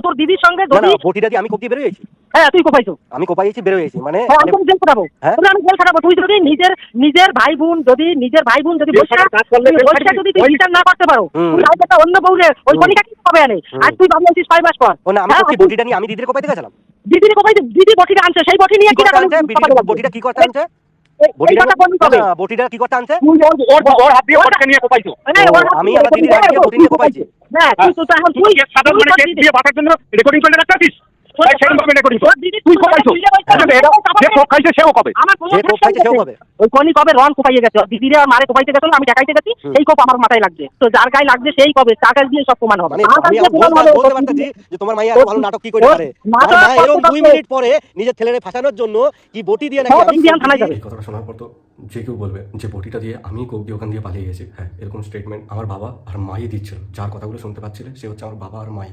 তোর দিদির সঙ্গে যদি বটিটা আমি কোপ দিয়ে হ্যাঁ তুই কোপাইছো আমি কোপাইছি মানে হ্যাঁ আমি জেল খাটাবো। হ্যাঁ? তোকে আমি জেল খাটাবো। তুই যদি নিজের নিজের ভাই বোন যদি নিজের ভাই বোন যদি বসে যদি তুই বিচার না করতে পারো তুই আজ একটা অন্য বউরে ওই হুম। কি হবে আনে? আর তুই আছিস ছয় মাস পর। ও না আমি হ্যাঁ, বটিটা নিয়ে আমি দিদির কোপাইতে গেছিলাম। দিদি কোপাই দিদি বটিটা আনছে সেই বটি নিয়ে কি? বটিটা কি করতে আনছে? বটিটা না? না, কি করতে আনছে তুই ওর ওর ওর হাত দিয়ে ওটাকে নিয়ে কোপাইছো ও, ওর হাত আমি আমার দিদির হাত দিয়ে বটি নিয়ে কোপাইছি। হ্যাঁ তুই তো এখন তুই সাধারণ মানে কেস দিয়ে বাঁচার জন্য রেকর্ডিং করে রাখছিস আচ্ছা, আমি দেখাইতে গেছি। সেই কোপ আমার মাথায় লাগছে। তো যার গায়ে লাগছে সেই কবে? তার দিয়ে সব প্রমাণ হবে। মানে তোমার মাইয়া ভালো নাটক কি করে পারে এরকম দুই মিনিট পরে নিজের ছেলেরে ফাঁসানোর জন্য কি বটি দিয়ে নাকি হ্যাঁ, কথাটা শোনার পর তো কেউ বলবে যে বটিটা দিয়ে আমি কোপ দিয়ে ওখান দিয়ে পালিয়ে গেছি। হ্যাঁ এরকম স্টেটমেন্ট আমার বাবা আর মাই দিচ্ছিল। যার কথাগুলো শুনতে পাচ্ছিলে সে হচ্ছে আমার বাবা আর মাই।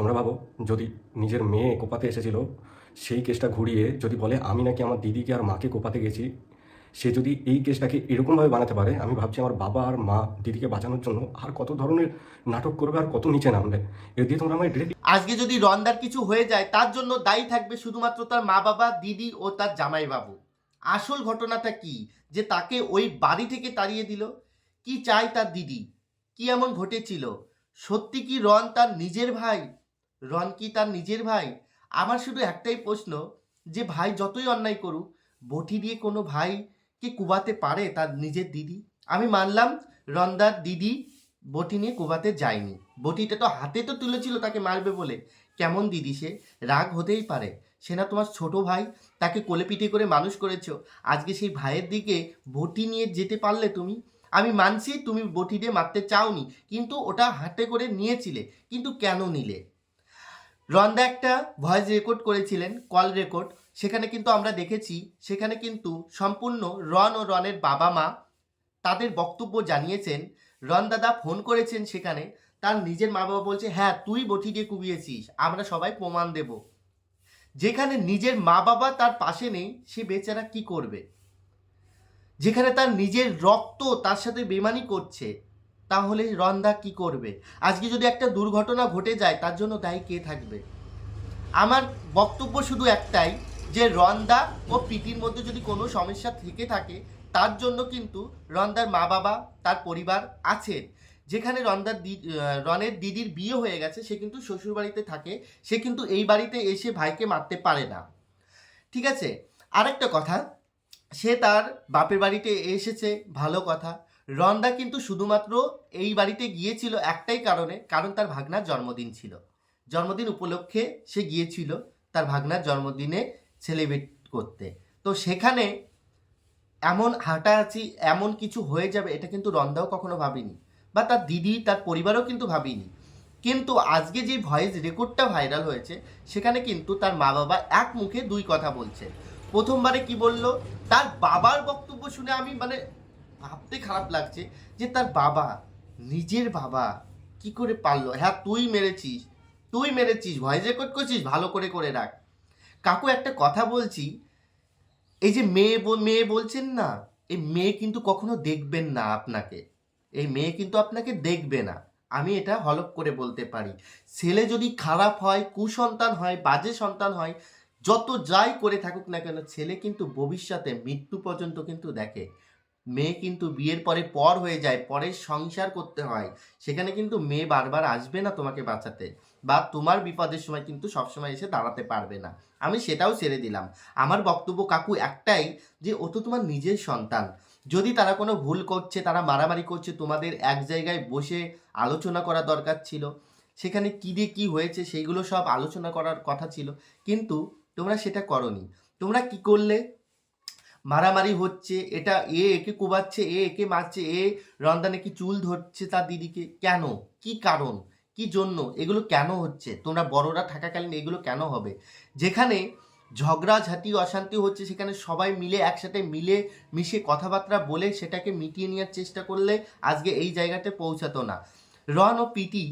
তোমরা ভাবো, যদি নিজের মেয়ে কোপাতে এসেছিল, সেই কেসটা ঘুরিয়ে যদি বলে, আমি নাকি আমার দিদিকে আর মাকে কোপাতে গেছি সে যদি এই কেসটাকে এরকমভাবে বানাতে পারে, আমি ভাবছি আমার বাবা আর মা দিদিকে বাঁচানোর জন্য আর কত ধরনের নাটক করবে আর কত নিচে নামবে। এর দিয়ে তোমরা ডিরেক্ট আজকে যদি রন্দার কিছু হয়ে যায়, তার জন্য দায়ী থাকবে শুধুমাত্র তার মা বাবা, দিদি ও তার জামাইবাবু। আসল ঘটনাটা কি? যে তাকে ওই বাড়ি থেকে তাড়িয়ে দিল? কি চাই তার দিদি? কি এমন ঘটেছিল? সত্যি কি রন তার নিজের ভাই? রন কি তার নিজের ভাই। আমার শুধু একটাই প্রশ্ন, যে ভাই যতই অন্যায় করুক বটি দিয়ে কোনো ভাইকে কুবাতে পারে তার নিজের দিদি? আমি মানলাম রন্দার দিদি বটি নিয়ে কুবাতে যায়নি। বটিটা তো হাতে তো তুলেছিল তাকে মারবে বলে। কেমন দিদি সে? রাগ হতেই পারে। সে না তোমার ছোট ভাই, তাকে কোলে পিঠে করে মানুষ করেছ। আজকে সেই ভাইয়ের দিকে বটি নিয়ে যেতে পারলে তুমি? আমি মানছি তুমি বটি দিয়ে মারতে চাওনি, কিন্তু ওটা হাতে করে নিয়েছিলে, কিন্তু কেন নিলে? রন্দা একটা ভয়েস রেকর্ড করেছিলেন কল রেকর্ড সেখানে কিন্তু আমরা দেখেছি, সেখানে কিন্তু সম্পূর্ণ রন ও রনের বাবা মা তাদের বক্তব্য জানিয়েছেন। রন দাদা ফোন করেছেন সেখানে, তার নিজের মা বাবা বলছে হ্যাঁ তুই দিয়ে কুবিয়েছিস আমরা সবাই প্রমাণ দেব। যেখানে নিজের মা বাবা তার পাশে নেই, সে বেচারা কি করবে? যেখানে তার নিজের রক্ত তার সাথে বেমানি করছে তাহলে রন্দা কি করবে? আজকে যদি একটা দুর্ঘটনা ঘটে যায়, তার জন্য দায়ী কে থাকবে? আমার বক্তব্য শুধু একটাই যে, রন্দা ও প্রীতির মধ্যে যদি কোনো সমস্যা থেকে থাকে, তার জন্য কিন্তু রন্দার মা বাবা তার পরিবার আছেন। যেখানে রন্দার রনের দিদির বিয়ে হয়ে গেছে, সে কিন্তু শ্বশুর বাড়িতে থাকে, সে কিন্তু এই বাড়িতে এসে ভাইকে মারতে পারে না। ঠিক আছে? আরেকটা কথা, সে তার বাপের বাড়িতে এসেছে, ভালো কথা। রন্দা কিন্তু শুধুমাত্র এই বাড়িতে গিয়েছিল একটাই কারণে, কারণ তার ভাগনার জন্মদিন ছিল। জন্মদিন উপলক্ষে সে গিয়েছিল তার ভাগনার জন্মদিনে সেলিব্রেট করতে। তো সেখানে এমন হাঁটাহাঁচি, এমন কিছু হয়ে যাবে, এটা কিন্তু রন্দাও কখনো ভাবিনি বা তার দিদি, তার পরিবারও কিন্তু ভাবিনি। কিন্তু আজকে যে ভয়েস রেকর্ডটা ভাইরাল হয়েছে, সেখানে কিন্তু তার মা বাবা এক মুখে দুই কথা বলছে। প্রথমবারে কি বলল, তার বাবার বক্তব্য শুনে আমি মানে ভাবতে খারাপ লাগছে যে তার বাবা, নিজের বাবা কি করে পারল? হ্যাঁ তুই মেরেছিস তুই মেরেছিস, ভয়েস রেকর্ড করছিস, ভালো করে করে রাখ। কাকু একটা কথা বলছি, এই যে মেয়ে মেয়ে বলছেন না, এই মেয়ে কিন্তু কখনো দেখবেন না আপনাকে। এই মেয়ে কিন্তু আপনাকে দেখবে না। আমি এটা হলপ করে বলতে পারি। ছেলে যদি খারাপ হয়, কুসন্তান হয়, বাজে সন্তান হয়, যত যাই করে থাকুক না কেন, ছেলে কিন্তু ভবিষ্যতে মৃত্যু পর্যন্ত কিন্তু দেখে। মেয়ে কিন্তু বিয়ের পরে পর হয়ে যায়, পরে সংসার করতে হয়। সেখানে কিন্তু মেয়ে বারবার আসবে না তোমাকে বাঁচাতে বা তোমার বিপদের সময় কিন্তু সবসময় এসে দাঁড়াতে পারবে না। আমি সেটাও ছেড়ে দিলাম। আমার বক্তব্য কাকু একটাই যে, ও তো তোমার নিজের সন্তান। যদি তারা কোনো ভুল করছে, তারা মারামারি করছে, তোমাদের এক জায়গায় বসে আলোচনা করা দরকার ছিল। সেখানে কী দিয়ে কী হয়েছে, সেইগুলো সব আলোচনা করার কথা ছিল। কিন্তু তোমরা সেটা করনি। তোমরা কি করলে? মারামারি হচ্ছে, এটা এ একে কোবাচ্ছে, এ একে মারছে, এ রন্দা নাকি চুল ধরছে তার দিদিকে, কেন? কি কারণ? কি জন্য? এগুলো কেন হচ্ছে? তোমরা বড়রা থাকাকালীন এগুলো কেন হবে? যেখানে ঝগড়াঝাটি অশান্তি হচ্ছে, সেখানে সবাই মিলে একসাথে মিলে মিশে কথাবার্তা বলে সেটাকে মিটিয়ে নেওয়ার চেষ্টা করলে আজকে এই জায়গাতে পৌঁছাতো না। রন ও পিটি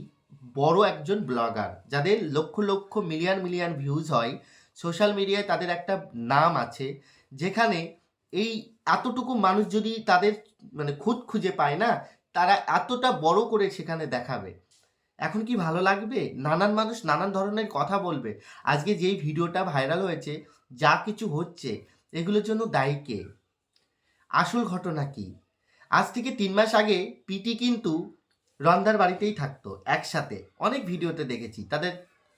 বড় একজন ব্লগার, যাদের lakh lakh million million views হয়। সোশ্যাল মিডিয়ায় তাদের একটা নাম আছে যেখানে এই এতটুকু মানুষ যদি তাদের মানে খুঁত খুঁজে পায় না, তারা এতটা বড় করে সেখানে দেখাবে। এখন কি ভালো লাগবে? নানান মানুষ নানান ধরনের কথা বলবে। আজকে যেই ভিডিওটা ভাইরাল হয়েছে, যা কিছু হচ্ছে, এগুলোর জন্য দায়ী কে? আসল ঘটনা কি? আজ থেকে তিন মাস আগে পিটি কিন্তু রন্দার বাড়িতেই থাকতো একসাথে। অনেক ভিডিওতে দেখেছি। তাদের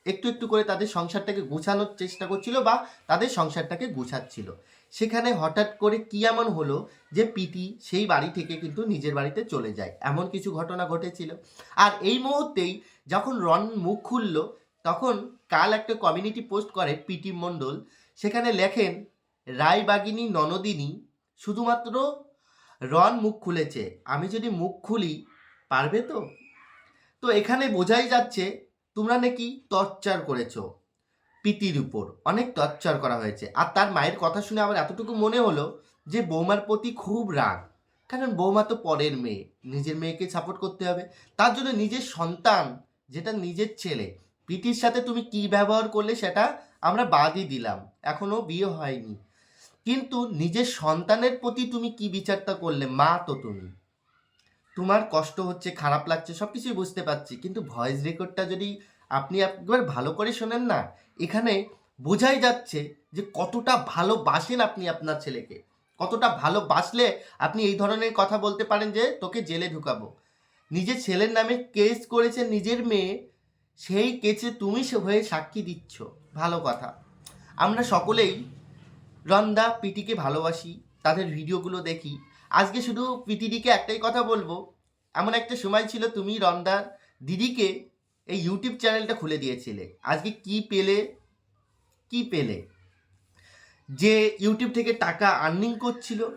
একটু একটু করে তাদের সংসারটাকে গুছানোর চেষ্টা করছিল বা তাদের সংসারটাকে গুছাচ্ছিল। সেখানে হঠাৎ করে কি এমন হলো যে পিটি সেই বাড়ি থেকে কিন্তু নিজের বাড়িতে চলে যায়। এমন কিছু ঘটনা ঘটেছিল। আর এই মুহূর্তেই যখন রন মুখ খুলল, তখন কাল একটা কমিউনিটি পোস্ট করে পিটি মণ্ডল। সেখানে লেখেন, রায়বাগিনী ননদিনী, শুধুমাত্র রন মুখ খুলেছে। আমি যদি মুখ খুলি, পারবে তো? তো এখানে বোঝাই যাচ্ছে, তোমরা নাকি টর্চার করেছ। পিতির উপর। অনেক টর্চার করা হয়েছে। আর তার মায়ের কথা শুনে আমার এতটুকু মনে হলো যে, বৌমার প্রতি খুব রাগ। কারণ বৌমা তো পরের মেয়ে। নিজের মেয়েকে সাপোর্ট করতে হবে। তার জন্য নিজের সন্তান, যেটা নিজের ছেলে। পিটির সাথে তুমি কি ব্যবহার করলে সেটা আমরা বাদই দিলাম। এখনও বিয়ে হয়নি। কিন্তু নিজের সন্তানের প্রতি তুমি কি বিচারটা করলে? মা তো তুমি। তোমার কষ্ট হচ্ছে, খারাপ লাগছে সব কিছুই বুঝতে পারছি। কিন্তু ভয়েস রেকর্ডটা যদি আপনি একবার ভালো করে শোনেন না। এখানে বোঝাই যাচ্ছে যে কতটা ভালোবাসেন আপনি আপনার ছেলেকে। কতটা ভালোবাসলে আপনি এই ধরনের কথা বলতে পারেন যে, তোকে জেলে ঢুকাবো। নিজের ছেলের নামে কেস করেছে নিজের মেয়ে, সেই কেসে তুমি হয়ে সাক্ষী দিচ্ছ। ভালো কথা। আমরা সকলেই রন্দা পিটিকে ভালোবাসি, তাদের ভিডিওগুলো দেখি। আজকে শুধু পিটিদিকে একটাই কথা বলব। এমন একটা সময় ছিল তুমি রন্দার দিদিকে এই ইউটিউব চ্যানেলটা খুলে দিয়েছিলে। আজকে কি পেলে? কি পেলে? যে ইউটিউব থেকে টাকা আর্নিং করছিল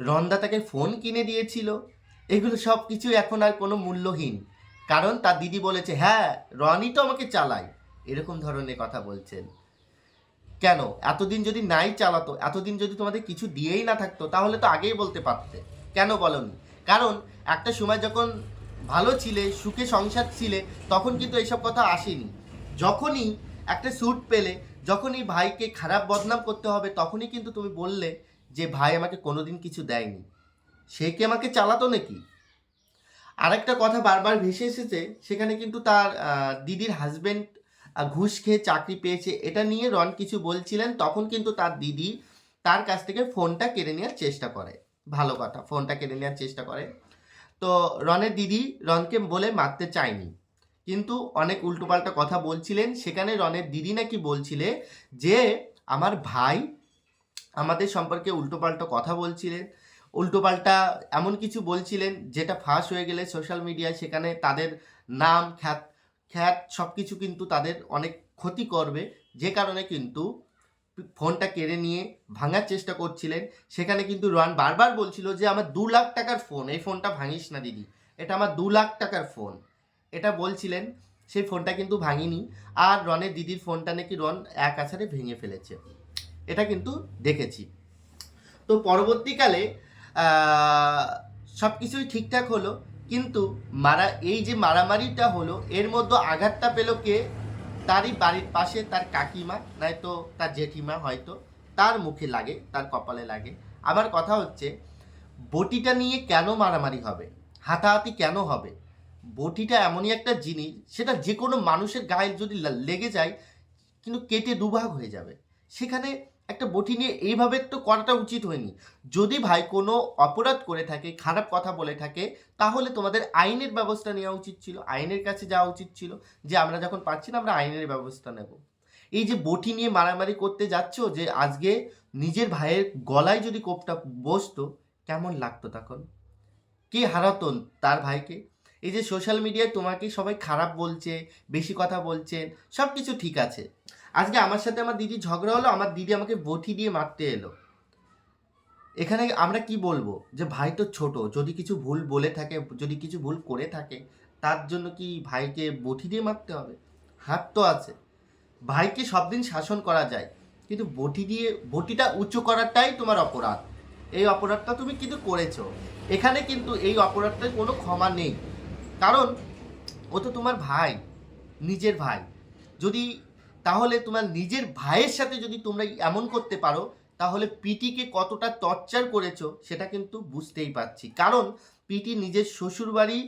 রন্দা তাকে ফোন কিনে দিয়েছিল, এগুলো সব কিছু এখন আর কোনো মূল্যহীন। কারণ তার দিদি বলেছে হ্যাঁ রনি তো আমাকে চালায়। এরকম ধরনের কথা বলছেন। কেন? এতদিন যদি নাই চালাতো, এতদিন যদি তোমাদের কিছু দিয়েই না থাকতো, তাহলে তো আগেই বলতে পারতে। কেন বলনি? কারণ একটা সময় যখন ভালো ছিলে, সুখে সংসার ছিলে, তখন কিন্তু এইসব কথা আসেনি। যখনই একটা স্যুট পেলে, যখনই ভাইকে খারাপ বদনাম করতে হবে, তখনই কিন্তু তুমি বললে যে, ভাই আমাকে কোনোদিন কিছু দেয়নি। সে কি আমাকে চালাতো নাকি? আরেকটা কথা বারবার ভেসে এসেছে, সেখানে কিন্তু তার দিদির হাজবেন্ড ঘুষ খেয়ে চাকরি পেয়েছে। এটা নিয়ে রন কিছু বলছিলেন, তখন কিন্তু তার দিদি তার কাছ থেকে ফোনটা কেড়ে নেওয়ার চেষ্টা করে। ভালো কথা ফোনটা কেড়ে নেওয়ার চেষ্টা করে। তো রনের দিদি রনকে বলে মারতে চায়নি। কিন্তু অনেক উল্টোপাল্টা কথা বলছিলেন। সেখানে রনের দিদি নাকি বলছিলে যে, আমার ভাই আমাদের সম্পর্কে উল্টোপাল্টা কথা বলছিলেন। উল্টোপাল্টা এমন কিছু বলছিলেন যেটা ফাঁস হয়ে গেলে সোশ্যাল মিডিয়ায় সেখানে তাদের নাম, খ্যাত খ্যাত সব কিছু কিন্তু তাদের অনেক ক্ষতি করবে। যে কারণে কিন্তু ফোনটা কেড়ে নিয়ে ভাঙার চেষ্টা করছিলেন। সেখানে কিন্তু রন বারবার বলছিল যে, আমার দু লাখ টাকার ফোন, এই ফোনটা ভাঙিস না দিদি। এটা আমার দু লাখ টাকার ফোন। এটা বলছিলেন, সেই ফোনটা কিন্তু ভাঙিনি। আর রনের দিদির ফোনটা নাকি রন এক আছাড়ে ভেঙে ফেলেছে। এটা কিন্তু দেখেছি। তো পরবর্তীকালে সব কিছুই ঠিকঠাক হলো। কিন্তু মারা, এই যে মারামারিটা হলো, এর মধ্যে আঘাতটা পেল কে? তারই বাড়ির পাশে তার কাকিমা, নয়তো তার জেঠিমা হয়তো, তার মুখে লাগে, তার কপালে লাগে। আবার কথা হচ্ছে, বটিটা নিয়ে কেন মারামারি হবে? হাতাহাতি কেন হবে? বটিটা এমনই একটা জিনিস, সেটা যে কোনো মানুষের গায়ে যদি লেগে যায়, কিন্তু কেটে দুভাগ হয়ে যাবে। সেখানে একটা বটি নিয়ে এইভাবে তো করাটা উচিত হয়নি। যদি ভাই কোনো অপরাধ করে থাকে, খারাপ কথা বলে থাকে, তাহলে তোমাদের আইনের ব্যবস্থা নেওয়া উচিত ছিল। আইনের কাছে যাওয়া উচিত ছিল যে আমরা যখন পাচ্ছি না, আমরা আইনের ব্যবস্থা নেব। এই যে বটি নিয়ে মারামারি করতে যাচ্ছ যে আজকে নিজের ভাইয়ের গলায় যদি কোপটা বসতো, কেমন লাগতো তখন? কে হারাতন তার ভাইকে? এই যে সোশ্যাল মিডিয়ায় তোমাকে সবাই খারাপ বলছে, বেশি কথা বলছেন সব কিছু ঠিক আছে। আজকে আমার সাথে আমার দিদি ঝগড়া হলো, আমার দিদি আমাকে বটি দিয়ে মারতে এলো। এখানে আমরা কি বলব? যে ভাই তো ছোট, যদি কিছু ভুল বলে থাকে, যদি কিছু ভুল করে থাকে, তার জন্য কি ভাইকে বটি দিয়ে মারতে হবে? হাত তো আছে। ভাইকে সব দিন শাসন করা যায়, কিন্তু বটি দিয়ে বটিটা উঁচু করাটাই তোমার অপরাধ। এই অপরাধটা তুমি কিন্তু করেছ। এখানে কিন্তু এই অপরাধটার কোনো ক্ষমা নেই। কারণ ও তো তোমার ভাই, নিজের ভাই। যদি তাহলে তোমার নিজের ভাইয়ের সাথে যদি তোমরা এমন করতে পারো, তাহলে পিটিকে কতটা টর্চার করেছ সেটা কিন্তু বুঝতেই পারছি। কারণ পিটি নিজের শ্বশুরবাড়ি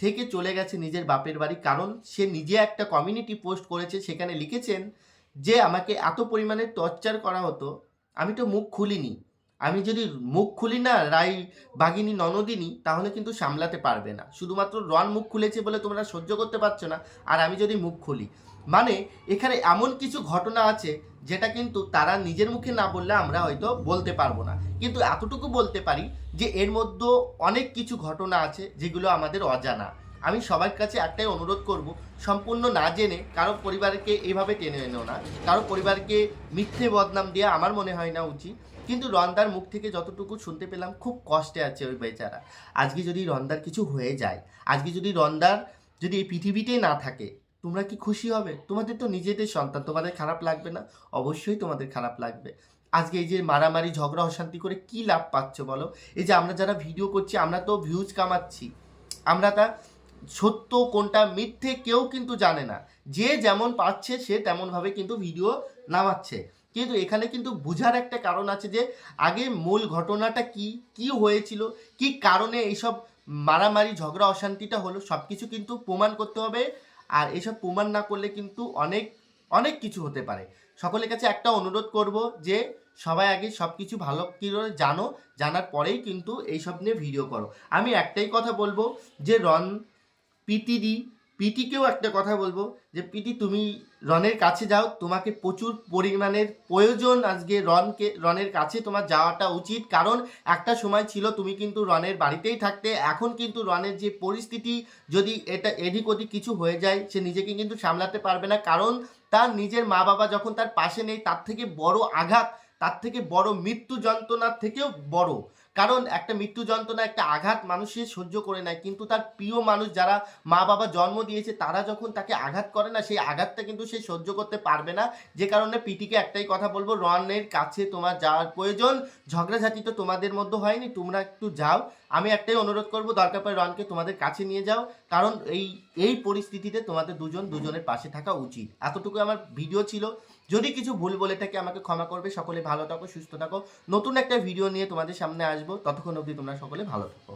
থেকে চলে গেছে, নিজের বাপের বাড়ি। কারণ সে নিজে একটা কমিউনিটি পোস্ট করেছে, সেখানে লিখেছেন যে আমাকে এত পরিমাণে টর্চার করা হতো, আমি তো মুখ খুলিনি। আমি যদি মুখ খুলি না, রাই বাগিনী ননদিনী, তাহলে কিন্তু সামলাতে পারবে না। শুধুমাত্র রন মুখ খুলেছে বলে তোমরা সহ্য করতে পারছ না, আর আমি যদি মুখ খুলি। মানে এখানে এমন কিছু ঘটনা আছে যেটা কিন্তু তারা নিজের মুখে না বললে আমরা হয়তো বলতে পারব না। কিন্তু এতটুকু বলতে পারি যে এর মধ্যে অনেক কিছু ঘটনা আছে যেগুলো আমাদের অজানা। আমি সবার কাছে একটাই অনুরোধ করব, সম্পূর্ণ না জেনে কারও পরিবারকে এইভাবে টেনে এনেও না। কারও পরিবারকে মিথ্যে বদনাম দিয়ে আমার মনে হয় না উচিত। কিন্তু রন্দার মুখ থেকে যতটুকু শুনতে পেলাম, খুব কষ্টে আছে ওই বেচারা। আজকে যদি রন্দার কিছু হয়ে যায়, আজকে যদি রন্দার যদি এই পৃথিবীতেই না থাকে তোমরা কি খুশি হবে? তোমাদের তো নিজেদের সন্তান, তোমাদের খারাপ লাগবে না? অবশ্যই তোমাদের খারাপ লাগবে। আজকে এই যে মারামারি, ঝগড়া, অশান্তি করে কি লাভ পাচ্ছ বলো? এই যে আমরা যারা ভিডিও করছি, আমরা তো ভিউজ কামাচ্ছি। আমরা তা সত্য কোনটা মিথ্যে কেউ কিন্তু জানে না। যে যেমন পাচ্ছে, সে তেমনভাবে কিন্তু ভিডিও নামাচ্ছে। কিন্তু এখানে কিন্তু বোঝার একটা কারণ আছে যে, আগে মূল ঘটনাটা কি? কি হয়েছিল? কি কারণে এইসব মারামারি, ঝগড়া, অশান্তিটা হলো? সব কিছু কিন্তু প্রমাণ করতে হবে আর এসব প্রমাণ না করলে কিন্তু অনেক অনেক কিছু হতে পারে। সকলের কাছে একটা অনুরোধ করব যে, সবাই আগে সব কিছু ভালো করে জানো, জানার পরেই কিন্তু এইসব নিয়ে ভিডিও করো। আমি একটাই কথা বলব যে রন পিটিডি পিটিকেও একটা কথা বলব যে পিটি তুমি রনের কাছে যাও, তোমাকে প্রচুর পরিমাণের প্রয়োজন আজকে রনকে, রনের কাছে তোমার যাওয়াটা উচিত। কারণ একটা সময় ছিল তুমি কিন্তু রনের বাড়িতেই থাকতে, এখন কিন্তু রনের যে পরিস্থিতি, যদি এটা এদিক ওদিক কিছু হয়ে যায়, সে নিজেকে কিন্তু সামলাতে পারবে না। কারণ তার নিজের মা বাবা যখন তার পাশে নেই, তার থেকে বড় আঘাত, তার থেকে বড় মৃত্যু যন্ত্রণার থেকেও বড়। কারণ একটা মৃত্যু যন্ত্রণা, একটা আঘাত মানুষের সহ্য করে নেয়। কিন্তু তার প্রিয় মানুষ যারা মা বাবা জন্ম দিয়েছে, তারা যখন তাকে আঘাত করে না, সেই আঘাতটা কিন্তু সে সহ্য করতে পারবে না। যে কারণে পিটিকে একটাই কথা বলব, রনের কাছে তোমার যাওয়ার প্রয়োজন। ঝগড়াঝাটি তো তোমাদের মধ্যে হয়নি, তোমরা একটু যাও। আমি একটাই অনুরোধ করব, দরকার পড়ে রনকে তোমাদের কাছে নিয়ে যাও। কারণ এই এই পরিস্থিতিতে তোমাদের দুজন দুজনের পাশে থাকা উচিত। এতটুকু আমার ভিডিও ছিল। যদি কিছু ভুল বলে থাকে, আমাকে ক্ষমা করবে। সকলে ভালো থাকো, সুস্থ থাকো। নতুন একটা ভিডিও নিয়ে তোমাদের সামনে আসব। ততক্ষণ অবধি তোমরা সকলে ভালো থাকো।